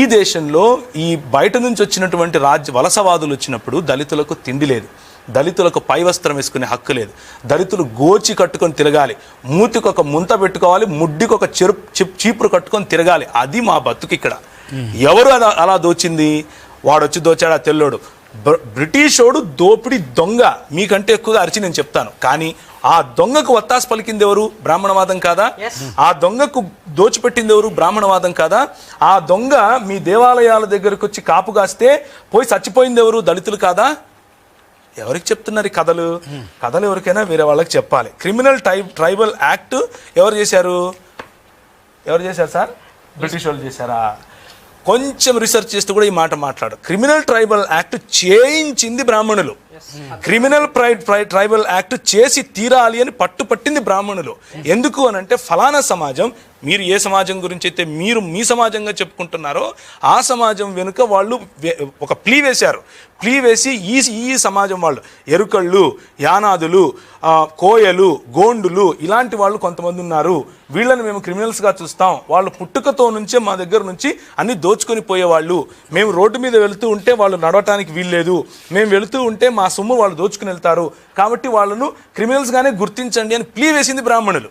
ఈ దేశంలో ఈ బయట నుంచి వచ్చినటువంటి రాజ్య వలసవాదులు వచ్చినప్పుడు దళితులకు తిండి లేదు. దళితులకు పై వస్త్రం వేసుకునే హక్కు లేదు. దళితులు గోచి కట్టుకొని తిరగాలి. మూతికి ఒక ముంత పెట్టుకోవాలి. ముడ్డికి ఒక చెరు చీపురు కట్టుకొని తిరగాలి. అది మా బతుకు ఇక్కడ. ఎవరు అలా అలా దోచింది? వాడు వచ్చి దోచాడా? తెల్లోడు. బ్రిటిషోడు దోపిడి దొంగ. మీకంటే ఎక్కువగా అరిచి నేను చెప్తాను. కానీ ఆ దొంగకు వత్తాసు పలికింది ఎవరు బ్రాహ్మణవాదం కాదా? ఆ దొంగకు దోచిపెట్టింది ఎవరు బ్రాహ్మణవాదం కాదా? ఆ దొంగ మీ దేవాలయాల దగ్గరకు వచ్చి కాపు కాస్తే పోయి చచ్చిపోయింది ఎవరు దళితులు కాదా? ఎవరికి చెప్తున్నారు ఈ కథలు? కథలు ఎవరికైనా వేరే వాళ్ళకి చెప్పాలి. క్రిమినల్ టై ట్రైబల్ యాక్ట్ ఎవరు చేశారు? ఎవరు చేశారు సార్? బ్రిటిష్ వాళ్ళు చేశారా? కొంచెం రీసెర్చ్ చేస్తూ కూడా ఈ మాట మాట్లాడు. క్రిమినల్ ట్రైబల్ యాక్ట్ చేయించింది బ్రాహ్మణులు. క్రిమినల్ ట్రైబల్ యాక్ట్ చేసి తీరాలి అని పట్టుపట్టింది బ్రాహ్మణులు. ఎందుకు అని అంటే ఫలానా సమాజం మీరు ఏ సమాజం గురించి అయితే మీరు మీ సమాజంగా చెప్పుకుంటున్నారో ఆ సమాజం వెనుక వాళ్ళు ఒక ప్లీ వేశారు. ప్లీ వేసి ఈ ఈ సమాజం వాళ్ళు ఎరుకళ్ళు యానాదులు కోయలు గోండులు ఇలాంటి వాళ్ళు కొంతమంది ఉన్నారు. వీళ్ళని మేము క్రిమినల్స్గా చూస్తాం. వాళ్ళు పుట్టుకతో నుంచే మా దగ్గర నుంచి అన్ని దోచుకొని పోయేవాళ్ళు. మేము రోడ్డు మీద వెళ్తూ ఉంటే వాళ్ళు నడవటానికి వీల్లేదు. మేము వెళుతూ ఉంటే మా సొమ్ము వాళ్ళు దోచుకుని వెళ్తారు. కాబట్టి వాళ్ళను క్రిమినల్స్గానే గుర్తించండి అని ప్లీ వేసింది బ్రాహ్మణులు.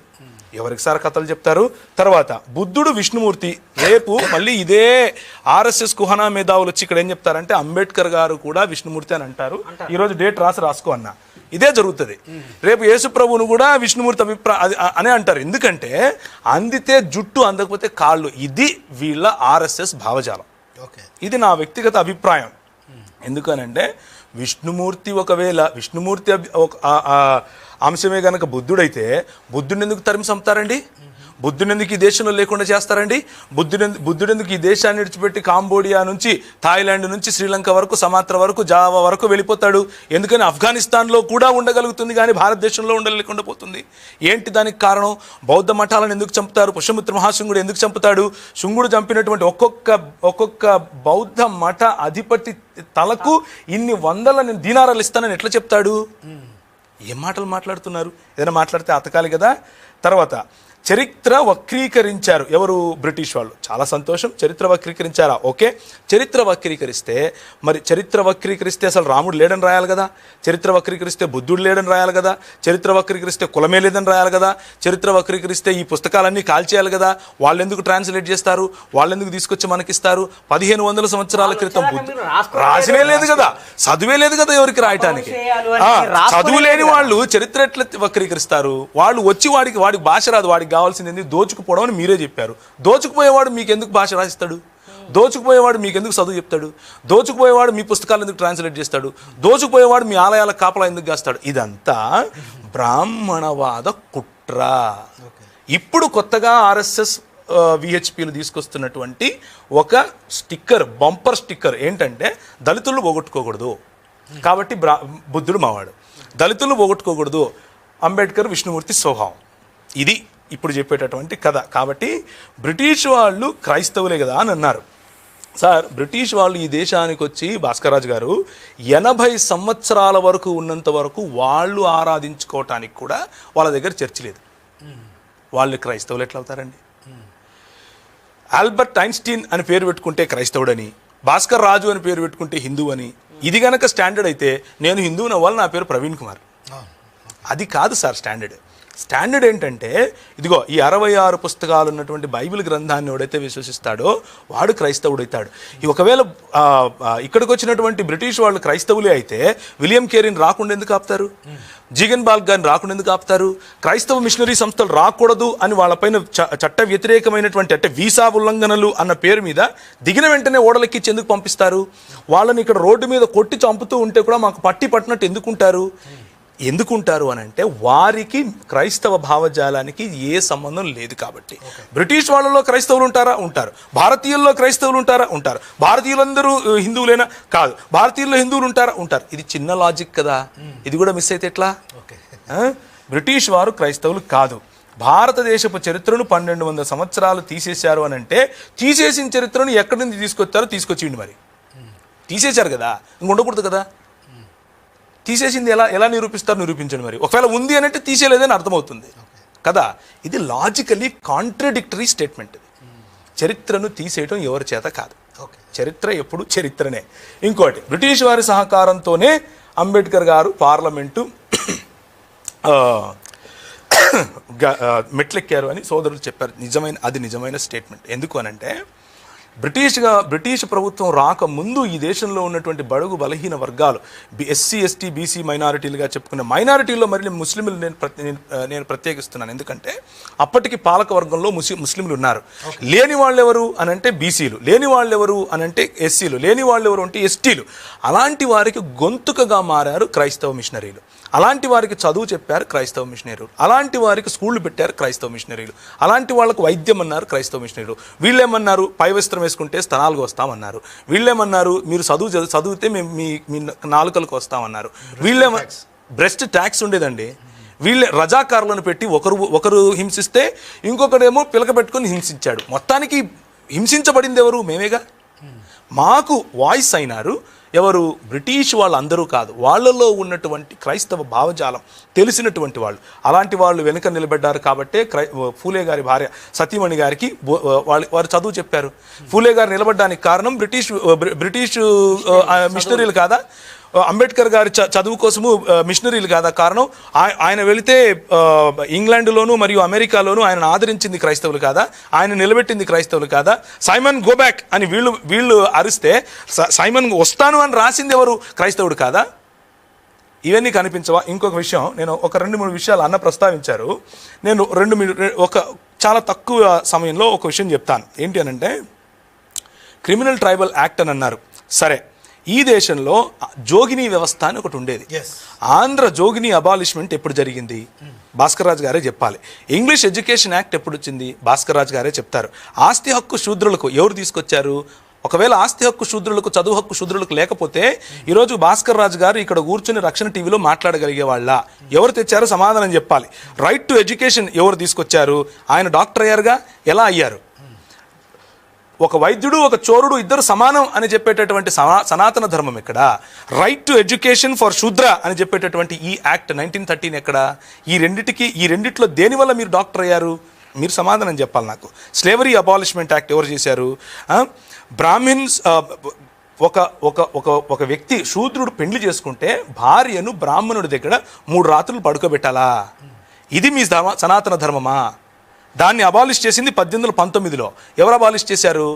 ఎవరికి సార్ కథలు చెప్తారు? తర్వాత బుద్ధుడు విష్ణుమూర్తి రేపు మళ్ళీ ఇదే ఆర్ఎస్ఎస్ కుహనా మేధావులు వచ్చి ఇక్కడ ఏం చెప్తారంటే అంబేద్కర్ గారు కూడా విష్ణుమూర్తి అని అంటారు. ఈరోజు డేట్ రాసి రాసుకో అన్న. ఇదే జరుగుతుంది. రేపు యేసుప్రభువును కూడా విష్ణుమూర్తి అభిప్రాయ అనే అంటారు. ఎందుకంటే అందితే జుట్టు అందకపోతే కాళ్ళు. ఇది వీళ్ళ ఆర్ఎస్ఎస్ భావజాలం. ఓకే. ఇది నా వ్యక్తిగత అభిప్రాయం. ఎందుకనంటే విష్ణుమూర్తి ఒకవేళ విష్ణుమూర్తి ఒక- అంశమే కనుక బుద్ధుడైతే బుద్ధుడిని ఎందుకు తరిమి చంపుతారండి? బుద్ధుని ఎందుకు ఈ దేశంలో లేకుండా చేస్తారండి? బుద్ధుని బుద్ధుడు ఎందుకు ఈ దేశాన్ని విడిచిపెట్టి కాంబోడియా నుంచి థాయిలాండ్ నుంచి శ్రీలంక వరకు సమాత్ర వరకు జావా వరకు వెళ్ళిపోతాడు. ఎందుకని ఆఫ్ఘనిస్తాన్లో కూడా ఉండగలుగుతుంది కానీ భారతదేశంలో ఉండలేకుండా పోతుంది. ఏంటి దానికి కారణం? బౌద్ధ మఠాలను ఎందుకు చంపుతారు? పుష్యమిత్ర మహాశృంగుడు ఎందుకు చంపుతాడు? శృంగుడు చంపినటువంటి ఒక్కొక్క ఒక్కొక్క బౌద్ధ మఠ అధిపతి తలకు ఇన్ని వందల నేను దీనారాలు ఇస్తానని ఎట్లా చెప్తాడు? ఏం మాటలు మాట్లాడుతున్నారు? ఏదైనా మాట్లాడితే అతకాలి కదా? తర్వాత చరిత్ర వక్రీకరించారు. ఎవరు? బ్రిటిష్ వాళ్ళు. చాలా సంతోషం. చరిత్ర వక్రీకరించారా? ఓకే. చరిత్ర వక్రీకరిస్తే మరి చరిత్ర వక్రీకరిస్తే అసలు రాముడు లేడని రాయాలి కదా? చరిత్ర వక్రీకరిస్తే బుద్ధుడు లేడని రాయాలి కదా? చరిత్ర వక్రీకరిస్తే కులమే లేదని రాయాలి కదా? చరిత్ర వక్రీకరిస్తే ఈ పుస్తకాలన్నీ కాల్చేయాలి కదా? వాళ్ళు ఎందుకు ట్రాన్స్లేట్ చేస్తారు? వాళ్ళు ఎందుకు తీసుకొచ్చి మనకిస్తారు? పదిహేను వందల సంవత్సరాల క్రితం. రాసినే లేదు కదా చదువే లేదు కదా ఎవరికి రాయటానికి? చదువు లేని. వాళ్ళు చరిత్ర ఎట్లా వక్రీకరిస్తారు? వాళ్ళు వచ్చి వాడికి వాడికి భాష రాదు వాడికి కావాల్సింది ఏంది? దోచుకుపోవడం అని మీరే చెప్పారు. దోచుకుపోయేవాడు మీకు ఎందుకు భాష రాసిస్తాడు? దోచుకుపోయేవాడు మీకు ఎందుకు చదువు చెప్తాడు? దోచుకుపోయేవాడు మీ పుస్తకాలు ఎందుకు ట్రాన్స్లేట్ చేస్తాడు? దోచుకుపోయేవాడు మీ ఆలయాల కాపలా ఎందుకు కాస్తాడు? ఇదంతా బ్రాహ్మణవాద కుట్ర. ఇప్పుడు కొత్తగా ఆర్ఎస్ఎస్ విహెచ్పిలు తీసుకొస్తున్నటువంటి ఒక స్టిక్కర్ బంపర్ స్టిక్కర్ ఏంటంటే దళితులు పోగొట్టుకోకూడదు. కాబట్టి బ్రా బుద్ధుడు మావాడు. దళితులు పోగొట్టుకోకూడదు. అంబేద్కర్ విష్ణుమూర్తి స్వభావం. ఇది ఇప్పుడు చెప్పేటటువంటి కథ. కాబట్టి బ్రిటిష్ వాళ్ళు క్రైస్తవులే కదా అని అన్నారు. సార్ బ్రిటిష్ వాళ్ళు ఈ దేశానికి వచ్చి భాస్కరాజు గారు ఎనభై సంవత్సరాల వరకు ఉన్నంత వరకు వాళ్ళు ఆరాధించుకోవటానికి కూడా వాళ్ళ దగ్గర చర్చి లేదు. వాళ్ళు క్రైస్తవులు ఎట్లా అవుతారండి ఆల్బర్ట్ ఐన్స్టీన్ అని పేరు పెట్టుకుంటే క్రైస్తవుడని భాస్కర్ రాజు అని పేరు పెట్టుకుంటే హిందూ అని ఇది గనక స్టాండర్డ్ అయితే నేను హిందువుని అవ్వాలి నా పేరు ప్రవీణ్ కుమార్. అది కాదు సార్ స్టాండర్డ్. స్టాండర్డ్ ఏంటంటే ఇదిగో ఈ అరవై ఆరు పుస్తకాలు ఉన్నటువంటి బైబిల్ గ్రంథాన్ని ఎవడైతే విశ్వసిస్తాడో వాడు క్రైస్తవుడైతాడు. ఈ ఒకవేళ ఇక్కడికి వచ్చినటువంటి బ్రిటిష్ వాళ్ళు క్రైస్తవులే అయితే విలియం కేరీని రాకుండా ఎందుకు ఆపుతారు? జీగన్ బాల్ గారిని రాకుండా ఎందుకు ఆపుతారు? క్రైస్తవ మిషనరీ సంస్థలు రాకూడదు అని వాళ్ళపైన చ- చట్ట వ్యతిరేకమైనటువంటి అంటే వీసా ఉల్లంఘనలు అన్న పేరు మీద దిగిన వెంటనే ఓడలెక్కించి ఎందుకు పంపిస్తారు? వాళ్ళని ఇక్కడ రోడ్డు మీద కొట్టి చంపుతూ ఉంటే కూడా మాకు పట్టి పట్టినట్టు ఎందుకుంటారు ఎందుకుంటారు అని అంటే వారికి క్రైస్తవ భావజాలానికి ఏ సంబంధం లేదు కాబట్టి. బ్రిటిష్ వాళ్ళలో క్రైస్తవులు ఉంటారా? ఉంటారు. భారతీయుల్లో క్రైస్తవులు ఉంటారా? ఉంటారు. భారతీయులందరూ హిందువులేనా? కాదు. భారతీయుల్లో హిందువులు ఉంటారా? ఉంటారు. ఇది చిన్న లాజిక్ కదా. ఇది కూడా మిస్ అయితే ఎట్లా? బ్రిటిష్ వారు క్రైస్తవులు కాదు. భారతదేశపు చరిత్రను పన్నెండు వందల సంవత్సరాలు తీసేశారు అని అంటే తీసేసిన చరిత్రను ఎక్కడి నుంచి తీసుకొచ్చారో తీసుకొచ్చిండి మరి. తీసేశారు కదా. ఇంక ఉండకూడదు కదా. తీసేసింది ఎలా ఎలా నిరూపిస్తారు నిరూపించండి మరి. ఒకవేళ ఉంది అని అంటే తీసేయలేదని అర్థమవుతుంది. కదా? ఇది లాజికలీ కాంట్రడిక్టరీ స్టేట్మెంట్ ఇది. చరిత్రను తీసేయటం ఎవరి చేత కాదు. చరిత్ర ఎప్పుడు చరిత్రనే. ఇంకోటి బ్రిటిష్ వారి సహకారంతోనే అంబేద్కర్ గారు పార్లమెంటు మెట్లెక్కారు అని సోదరులు చెప్పారు. నిజమైన అది నిజమైన స్టేట్మెంట్ ఎందుకు అనంటే బ్రిటిష్గా బ్రిటిష్ ప్రభుత్వం రాకముందు ఈ దేశంలో ఉన్నటువంటి బడుగు బలహీన వర్గాలు ఎస్సీ ఎస్టీ బీసీ మైనారిటీలుగా చెప్పుకునే మైనారిటీల్లో మరి ముస్లింలు నేను నేను, ప్రత్యేకిస్తున్నాను. ఎందుకంటే అప్పటికి పాలక వర్గంలో ముస్లిం ముస్లింలు ఉన్నారు. లేని వాళ్ళు ఎవరు అని అంటే బీసీలు లేని వాళ్ళు ఎవరు అని అంటే ఎస్సీలు లేని వాళ్ళు ఎవరు అంటే ఎస్టీలు. అలాంటి వారికి గొంతుకగా మారారు క్రైస్తవ మిషనరీలు. అలాంటి వారికి చదువు చెప్పారు క్రైస్తవ మిషనరీలు. అలాంటి వారికి స్కూళ్ళు పెట్టారు క్రైస్తవ మిషనరీలు. అలాంటి వాళ్ళకు వైద్యం అన్నారు క్రైస్తవ మిషనరీలు. వీళ్ళేమన్నారు? పై వస్త్రం వేసుకుంటే స్తనాలకు వస్తామన్నారు. వీళ్ళేమన్నారు? మీరు చదువు చదువు- చదివితే మేము మీ మీ నాలుకలకు వస్తామన్నారు. వీళ్ళేమ బ్రెస్ట్ ట్యాక్స్ ఉండేదండి. వీళ్ళే రజాకారులను పెట్టి ఒకరు ఒకరు హింసిస్తే ఇంకొకడేమో పిలక పెట్టుకొని హింసించాడు. మొత్తానికి హింసించబడింది ఎవరు? మేమేగా? మాకు వాయిస్ అయినారు. ఎవరు బ్రిటిష్ వాళ్ళందరూ కాదు. వాళ్ళలో ఉన్నటువంటి క్రైస్తవ భావజాలం తెలిసినటువంటి వాళ్ళు. అలాంటి వాళ్ళు వెనుక నిలబడ్డారు కాబట్టే క్రై ఫూలే గారి భార్య సతీమణి గారికి వాళ్ళు వారు చదువు చెప్పారు. ఫూలే గారు నిలబడడానికి కారణం బ్రిటిష్ బ్రి- బ్రిటిష్ మిషనరీలు కాదా? అంబేద్కర్ గారి చ- చదువు కోసము మిషనరీలు కాదా కారణం? ఆయన వెళితే ఇంగ్లాండ్లోను మరియు అమెరికాలోను ఆయన ఆదరించింది క్రైస్తవులు కాదా? ఆయన నిలబెట్టింది క్రైస్తవులు కాదా? సైమన్ గోబ్యాక్ అని వీళ్ళు వీళ్ళు అరిస్తే స- సైమన్ వస్తాను అని రాసింది ఎవరు? క్రైస్తవుడు కాదా? ఇవన్నీ కనిపించవా? ఇంకొక విషయం నేను ఒక రెండు మూడు విషయాలు అన్న ప్రస్తావించారు. నేను రెండు ఒక చాలా తక్కువ సమయంలో ఒక విషయం చెప్తాను. ఏంటి అనంటే క్రిమినల్ ట్రైబల్ యాక్ట్ అని అన్నారు. సరే. ఈ దేశంలో జోగిని వ్యవస్థ అని ఒకటి ఉండేది. ఆంధ్ర జోగిని అబాలిష్మెంట్ ఎప్పుడు జరిగింది? భాస్కర్ రాజు గారే చెప్పాలి. ఇంగ్లీష్ ఎడ్యుకేషన్ యాక్ట్ ఎప్పుడు వచ్చింది? భాస్కర్ రాజు గారే చెప్తారు. ఆస్తి హక్కు శూద్రులకు ఎవరు తీసుకొచ్చారు? ఒకవేళ ఆస్తి హక్కు శూద్రులకు చదువు హక్కు శూద్రులకు లేకపోతే ఈరోజు భాస్కర్ రాజు గారు ఇక్కడ కూర్చుని రక్షణ టీవీలో మాట్లాడగలిగే వాళ్ళ. ఎవరు తెచ్చారో సమాధానం చెప్పాలి. రైట్ టు ఎడ్యుకేషన్ ఎవరు తీసుకొచ్చారు? ఆయన డాక్టర్ అయ్యారుగా? ఎలా అయ్యారు? ఒక వైద్యుడు ఒక చోరుడు ఇద్దరు సమానం అని చెప్పేటటువంటి సనాతన ధర్మం ఎక్కడ? రైట్ టు ఎడ్యుకేషన్ ఫర్ శూద్ర అని చెప్పేటటువంటి ఈ యాక్ట్ నైన్టీన్ థర్టీన్ ఎక్కడ? ఈ రెండిటికి ఈ రెండిట్లో దేనివల్ల మీరు డాక్టర్ అయ్యారు? మీరు సమాధానం చెప్పాలి నాకు. స్లేవరీ అబాలిష్మెంట్ యాక్ట్ ఎవరు చేశారు? బ్రాహ్మిన్స్ ఒక ఒక ఒక ఒక వ్యక్తి శూద్రుడు పెండ్లి చేసుకుంటే భార్యను బ్రాహ్మణుడి దగ్గర మూడు రాత్రులు పడుకోబెట్టాలా? ఇది మీ ధర్మ సనాతన ధర్మమా? దాన్ని అబాలిష్ చేసింది పద్దెనిమిది వందల పంతొమ్మిదిలో ఎవరు అబాలిష్ చేశారు?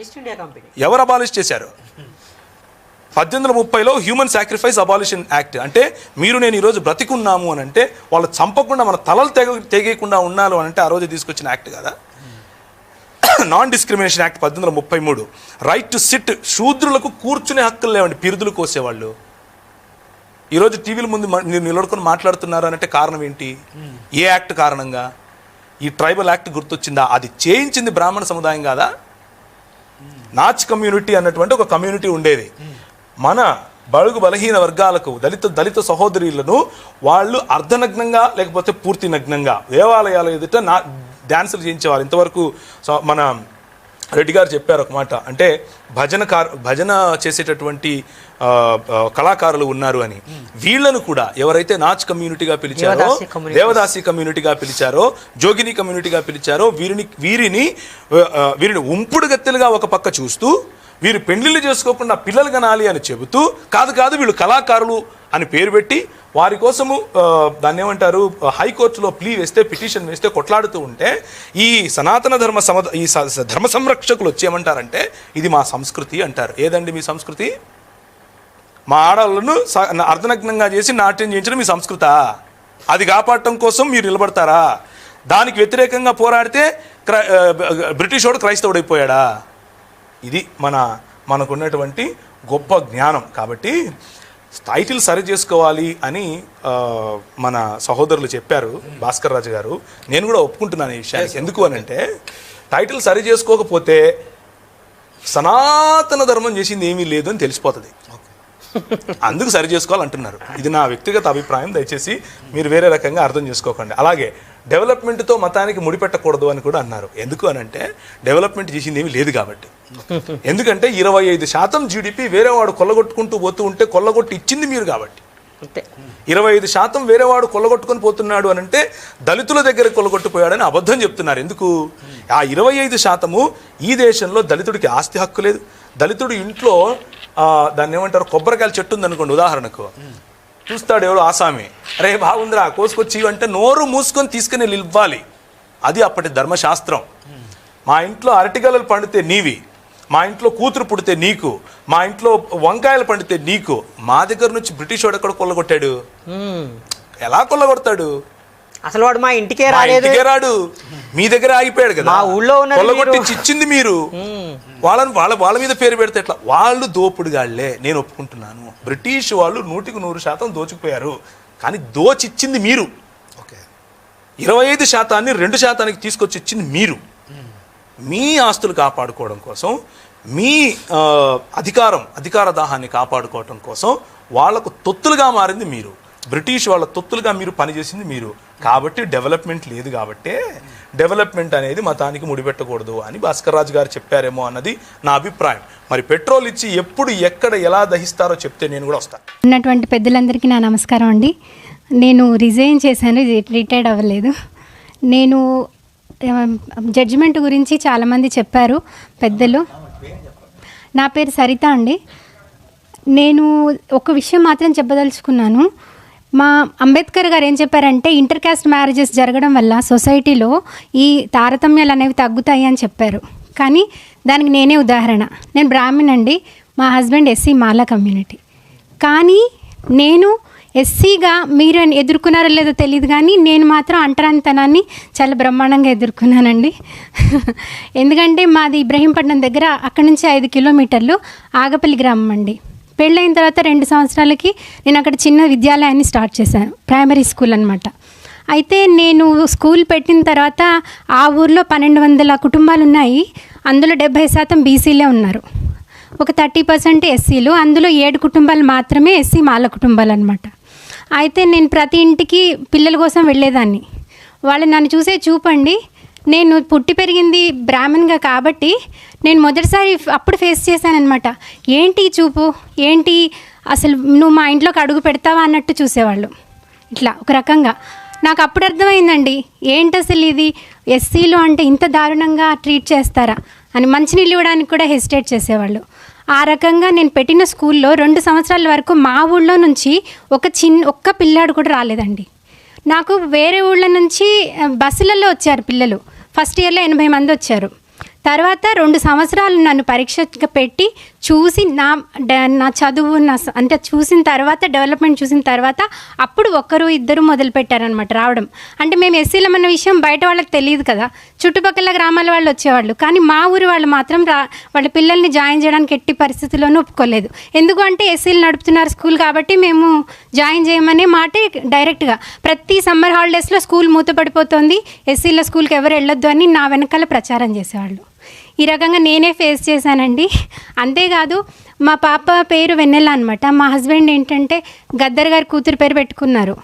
East India Company. ఎవరు అబాలిష్ చేశారు? పద్దెనిమిది వందల ముప్పైలో హ్యూమన్ సాక్రిఫైస్ అబాలిషన్ యాక్ట్. అంటే మీరు నేను ఈరోజు బ్రతికున్నాము అని అంటే వాళ్ళు చంపకుండా మన తలలు తెగ తెగేయకుండా ఉన్నారు అని అంటే ఆ రోజు తీసుకొచ్చిన యాక్ట్ కదా. నాన్ డిస్క్రిమినేషన్ యాక్ట్ పద్దెనిమిది వందల ముప్పై మూడు. రైట్ టు సిట్ శూద్రులకు కూర్చునే హక్కులు లేవండి పిరుదులు కోసేవాళ్ళు. ఈరోజు టీవీల ముందు మీరు నిలబడుకొని మాట్లాడుతున్నారు అంటే కారణం ఏంటి? ఏ యాక్ట్ కారణంగా? ఈ ట్రైబల్ యాక్ట్ గుర్తొచ్చిందా? అది చేయించింది బ్రాహ్మణ సముదాయం కాదా? నాచ్ కమ్యూనిటీ అన్నటువంటి ఒక కమ్యూనిటీ ఉండేది. మన బడుగు బలహీన వర్గాలకు దళిత దళిత సహోదరులను వాళ్ళు అర్ధనగ్నంగా లేకపోతే పూర్తి నగ్నంగా దేవాలయాల ఎదుట నా డ్యాన్సులు చేయించేవారు. ఇంతవరకు మన రెడ్డి గారు చెప్పారు ఒక మాట. అంటే భజన కార్ భజన చేసేటటువంటి కళాకారులు ఉన్నారు అని. వీళ్ళను కూడా ఎవరైతే నాచ్ కమ్యూనిటీగా పిలిచారో దేవదాసి కమ్యూనిటీగా పిలిచారో జోగిని కమ్యూనిటీగా పిలిచారో వీరిని వీరిని వీరిని ఉంపుడు గత్తెలుగా ఒక పక్క చూస్తూ వీరు పెళ్ళిళ్ళు చేసుకోకుండా పిల్లలు కనాలి అని చెబుతూ కాదు కాదు వీళ్ళు కళాకారులు అని పేరు పెట్టి వారి కోసము దాన్ని ఏమంటారు హైకోర్టులో ప్లీ వేస్తే పిటిషన్ వేస్తే కొట్లాడుతూ ఉంటే ఈ సనాతన ధర్మ సమ ఈ ధర్మ సంరక్షకులు వచ్చి ఏమంటారంటే ఇది మా సంస్కృతి అంటారు. ఏదండి మీ సంస్కృతి? మా ఆడవాళ్ళను స- అర్ధనగ్నంగా చేసి నాట్యం చేయించడం మీ సంస్కృత? అది కాపాడటం కోసం మీరు నిలబడతారా? దానికి వ్యతిరేకంగా పోరాడితే క్రై బ్రిటిష్ వాడు క్రైస్తవుడైపోయాడా? ఇది మన మనకున్నటువంటి గొప్ప జ్ఞానం. కాబట్టి టైటిల్ సరి చేసుకోవాలి అని మన సహోదరులు చెప్పారు భాస్కర్ రాజు గారు. నేను కూడా ఒప్పుకుంటున్నాను ఈ విషయానికి. ఎందుకు అని అంటే టైటిల్ సరి చేసుకోకపోతే సనాతన ధర్మం చేసింది ఏమీ లేదు అని తెలిసిపోతుంది. అందుకు సరి చేసుకోవాలంటున్నారు. ఇది నా వ్యక్తిగత అభిప్రాయం దయచేసి మీరు వేరే రకంగా అర్థం చేసుకోకండి. అలాగే డెవలప్మెంట్తో మతానికి ముడిపెట్టకూడదు అని కూడా అన్నారు. ఎందుకు అని అంటే డెవలప్మెంట్ చేసింది ఏమీ లేదు కాబట్టి. ఎందుకంటే ఇరవై ఐదు శాతం జీడిపి వేరే వాడు కొల్లగొట్టుకుంటూ పోతూ ఉంటే కొల్లగొట్టి ఇచ్చింది మీరు కాబట్టి. ఇరవై ఐదు శాతం వేరేవాడు కొల్లగొట్టుకొని పోతున్నాడు అని అంటే దళితుల దగ్గర కొల్లగొట్టిపోయాడని అబద్ధం చెప్తున్నారు. ఎందుకు? ఆ ఇరవై ఐదు శాతము ఈ దేశంలో దళితుడికి ఆస్తి హక్కు లేదు. దళితుడు ఇంట్లో దాన్ని ఏమంటారు? కొబ్బరికాయల చెట్టు ఉందనుకోండి ఉదాహరణకు. చూస్తాడు ఎవడు ఆసామి. అరే బాగుందిరా కోసుకొచ్చి ఇవ్వు" అంటే నోరు మూసుకొని తీసుకుని ఇవ్వాలి అది అప్పటి ధర్మశాస్త్రం. మా ఇంట్లో అరటిగలలు పండితే నీవి మా ఇంట్లో కూతురు పుడితే నీకు మా ఇంట్లో వంకాయలు పండితే నీకు మా దగ్గర నుంచి బ్రిటిష్ వాడు ఎక్కడ కొల్లగొట్టాడు. ఎలా కొల్లగొడతాడు? అసలు వాడు మా ఇంటికే ఇంటికే రాడు. మీ దగ్గర ఆగిపోయాడు కదా. ఊళ్ళో కొల్లగొట్టించి. ఇచ్చింది మీరు. వాళ్ళని వాళ్ళ వాళ్ళ మీద పేరు పెడితే ఎట్లా? వాళ్ళు దోపుడుగాళ్ళే నేను ఒప్పుకుంటున్నాను. బ్రిటిష్ వాళ్ళు నూటికి నూరు శాతం దోచుకుపోయారు. కానీ దోచిచ్చింది మీరు. ఓకే. ఇరవై ఐదు శాతాన్ని రెండు శాతానికి తీసుకొచ్చి ఇచ్చింది మీరు. మీ ఆస్తులు కాపాడుకోవడం కోసం మీ అధికారం అధికార దాహాన్ని కాపాడుకోవడం కోసం వాళ్ళకు తొత్తులుగా మారింది మీరు. బ్రిటిష్ వాళ్ళ తొత్తులుగా మీరు పనిచేసింది మీరు. కాబట్టి డెవలప్మెంట్ లేదు కాబట్టే డెవలప్మెంట్ అనేది మతానికి ముడిపెట్టకూడదు అని భాస్కర్ రాజు గారు చెప్పారేమో అన్నది నా అభిప్రాయం. మరి పెట్రోల్ ఇచ్చి ఎప్పుడు ఎక్కడ ఎలా దహిస్తారో చెప్తే నేను కూడా వస్తాను. ఉన్నటువంటి పెద్దలందరికీ నా నమస్కారం అండి. నేను రిజైన్ చేశాను రిటైర్డ్ అవ్వలేదు. నేను జడ్జిమెంట్ గురించి చాలామంది చెప్పారు పెద్దలు. నా పేరు సరిత అండి. నేను ఒక విషయం మాత్రం చెప్పదలుచుకున్నాను. మా అంబేద్కర్ గారు ఏం చెప్పారంటే ఇంటర్ కాస్ట్ మ్యారేజెస్ జరగడం వల్ల సొసైటీలో ఈ తారతమ్యాలు అనేవి తగ్గుతాయి అని చెప్పారు. కానీ దానికి నేనే ఉదాహరణ. నేను బ్రాహ్మణ్ అండి మా హస్బెండ్ ఎస్సీ మాలా కమ్యూనిటీ. కానీ నేను ఎస్సీగా మీరు ఎదుర్కొన్నారో లేదో తెలియదు కానీ నేను మాత్రం అంటరానితనాన్ని చాలా బ్రహ్మాండంగా ఎదుర్కొన్నానండి. ఎందుకంటే మాది ఇబ్రహీంపట్నం దగ్గర అక్కడి నుంచి ఐదు కిలోమీటర్లు ఆగపల్లి గ్రామం అండి. పెళ్ళైన తర్వాత రెండు సంవత్సరాలకి నేను అక్కడ చిన్న విద్యాలయాన్ని స్టార్ట్ చేశాను ప్రైమరీ స్కూల్ అనమాట అయితే నేను స్కూల్ పెట్టిన తర్వాత ఆ ఊర్లో పన్నెండు వందల కుటుంబాలు ఉన్నాయి అందులో డెబ్భై శాతం బీసీలే ఉన్నారు. ఒక థర్టీ పర్సెంట్ ఎస్సీలు అందులో ఏడు కుటుంబాలు మాత్రమే ఎస్సీ మాల కుటుంబాలు అనమాట అయితే నేను ప్రతి ఇంటికి పిల్లల కోసం వెళ్ళేదాన్ని. వాళ్ళు నన్ను చూసే చూపండి నేను పుట్టి పెరిగింది బ్రాహ్మణ్గా కాబట్టి నేను మొదటిసారి అప్పుడు ఫేస్ చేశానన్నమాట. ఏంటి చూపు? ఏంటి అసలు నువ్వు మా ఇంట్లోకి అడుగు పెడతావా అన్నట్టు చూసేవాళ్ళు. ఇట్లా ఒక రకంగా. నాకు అప్పుడు అర్థమైందండి. ఏంటి అసలు ఇది? ఎస్సీలు అంటే ఇంత దారుణంగా ట్రీట్ చేస్తారా? అని మంచినీళ్ళు ఇవ్వడానికి కూడా హెసిటేట్ చేసేవాళ్ళు. ఆ రకంగా నేను పెట్టిన స్కూల్లో రెండు సంవత్సరాల వరకు మా ఊళ్ళో నుంచి ఒక చిన్న ఒక్క పిల్లాడు కూడా రాలేదండి. నాకు వేరే ఊళ్ళ నుంచి బస్సులలో వచ్చారు పిల్లలు. ఫస్ట్ ఇయర్లో ఎనభై మంది వచ్చారు. తర్వాత రెండు సంవత్సరాలు నన్ను పరీక్ష పెట్టి చూసి నా డ- నా చదువు నా స- అంటే చూసిన తర్వాత డెవలప్మెంట్ చూసిన తర్వాత అప్పుడు ఒక్కరు ఇద్దరు మొదలుపెట్టారనమాట రావడం. అంటే మేము ఎస్సీలం అన్న విషయం బయట వాళ్ళకి తెలియదు కదా. చుట్టుపక్కల గ్రామాల వాళ్ళు వచ్చేవాళ్ళు. కానీ మా ఊరి వాళ్ళు మాత్రం రా వాళ్ళ పిల్లల్ని జాయిన్ చేయడానికి ఎట్టి పరిస్థితుల్లోనూ ఒప్పుకోలేదు. ఎందుకు అంటే ఎస్సీలు నడుపుతున్నారు స్కూల్ కాబట్టి మేము జాయిన్ చేయమనే మాటే డైరెక్ట్గా. ప్రతి సమ్మర్ హాలిడేస్లో స్కూల్ మూతపడిపోతుంది. ఎస్సీల స్కూల్కి ఎవరు వెళ్ళొద్దు అని నా వెనకాల ప్రచారం చేసేవాళ్ళు. ఈ రకంగా నేనే ఫేస్ చేశానండి. అంతేకాదు మా పాప పేరు వెన్నెల అనమాట మా హస్బెండ్ ఏంటంటే గద్దర్ గారి కూతురు పేరు పెట్టుకున్నారు.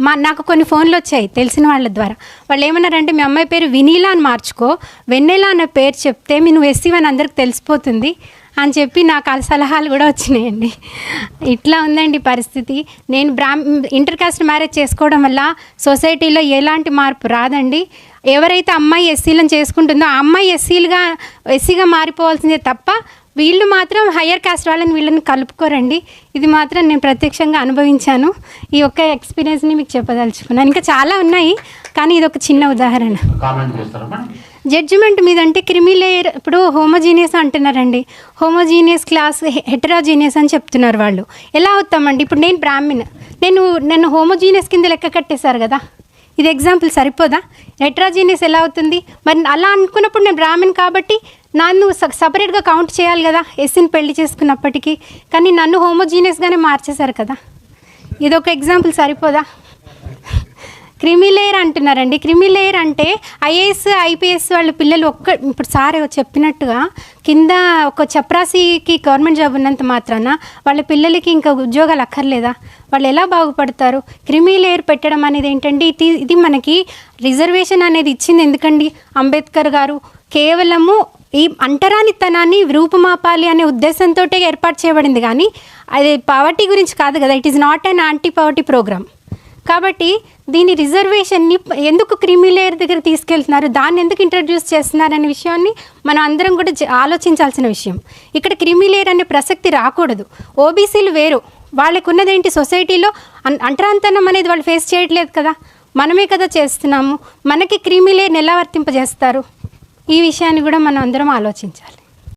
మా నాకు కొన్ని ఫోన్లు వచ్చాయి తెలిసిన వాళ్ళ ద్వారా. వాళ్ళు ఏమన్నారంటే మీ అమ్మాయి పేరు వినీలా అని మార్చుకో. వెన్నెల అన్న పేరు చెప్తే మీ నువ్వు ఎస్సీ అని అందరికి తెలిసిపోతుంది. అని చెప్పి నాకు ఆ సలహాలు కూడా వచ్చినాయండి. ఇట్లా ఉందండి పరిస్థితి. నేను బ్రాహ్మ ఇంటర్ కాస్ట్ మ్యారేజ్ చేసుకోవడం వల్ల సొసైటీలో ఎలాంటి మార్పు రాదండి. ఎవరైతే అమ్మాయి ఎస్సీలను చేసుకుంటుందో ఆ అమ్మాయి ఎస్సీలుగా ఎస్సీగా మారిపోవాల్సిందే తప్ప వీళ్ళు మాత్రం హయ్యర్ కాస్ట్ వాళ్ళని వీళ్ళని కలుపుకోరండి. ఇది మాత్రం నేను ప్రత్యక్షంగా అనుభవించాను. ఈ ఒక్క ఎక్స్పీరియన్స్ని మీకు చెప్పదలుచుకున్నాను. ఇంకా చాలా ఉన్నాయి కానీ ఇది ఒక చిన్న ఉదాహరణ. జడ్జిమెంట్ మీద అంటే క్రిమి లేయర్ ఇప్పుడు హోమోజీనియస్ అంటున్నారండి. హోమోజీనియస్ క్లాస్ హెటరాజీనియస్ అని చెప్తున్నారు వాళ్ళు. ఎలా అవుతామండి ఇప్పుడు నేను బ్రాహ్మిన్ నేను నన్ను హోమోజీనియస్ కింద లెక్క కట్టేశారు కదా. ఇది ఎగ్జాంపుల్ సరిపోదా? ఎట్రాజీనియస్ ఎలా అవుతుంది? మరి అలా అనుకున్నప్పుడు నేను బ్రాహ్మణ్ కాబట్టి నన్ను సపరేట్గా కౌంట్ చేయాలి కదా ఎస్సీని పెళ్ళి చేసుకున్నప్పటికీ. కానీ నన్ను హోమోజీనియస్గానే మార్చేశారు కదా. ఇది ఒక ఎగ్జాంపుల్ సరిపోదా? క్రిమి లేయర్ అంటున్నారండి. క్రిమి లేయర్ అంటే ఐఏఎస్ ఐపీఎస్ వాళ్ళ పిల్లలు ఒక్క ఇప్పుడు సార్ చెప్పినట్టుగా కింద ఒక చపరాసికి గవర్నమెంట్ జాబ్ ఉన్నంత మాత్రాన వాళ్ళ పిల్లలకి ఇంకా ఉద్యోగాలు అక్కర్లేదా? వాళ్ళు ఎలా బాగుపడతారు? క్రిమి లేయర్ పెట్టడం అనేది ఏంటంటే ఇది ఇది మనకి రిజర్వేషన్ అనేది ఇచ్చింది ఎందుకండి? అంబేద్కర్ గారు కేవలము ఈ అంటరానితనాన్ని రూపుమాపాలి అనే ఉద్దేశంతో ఏర్పాటు చేయబడింది. కానీ అది పవర్టీ గురించి కాదు కదా. It is not an anti poverty programme కాబట్టి దీని రిజర్వేషన్ని ఎందుకు క్రీమీ లేయర్ దగ్గర తీసుకెళ్తున్నారు? దాన్ని ఎందుకు ఇంట్రడ్యూస్ చేస్తున్నారు అనే విషయాన్ని మనం అందరం కూడా ఆలోచించాల్సిన విషయం. ఇక్కడ క్రీమీ లేయర్ అనే ప్రసక్తి రాకూడదు. ఓబీసీలు వేరు. వాళ్ళకు ఉన్నదేంటి సొసైటీలో అన్- అంటరాంతనం అనేది వాళ్ళు ఫేస్ చేయట్లేదు కదా. మనమే కదా చేస్తున్నాము. మనకి క్రీమీ లేయర్ని ఎలా వర్తింపజేస్తారు? ఈ విషయాన్ని కూడా మనం అందరం ఆలోచించాలి.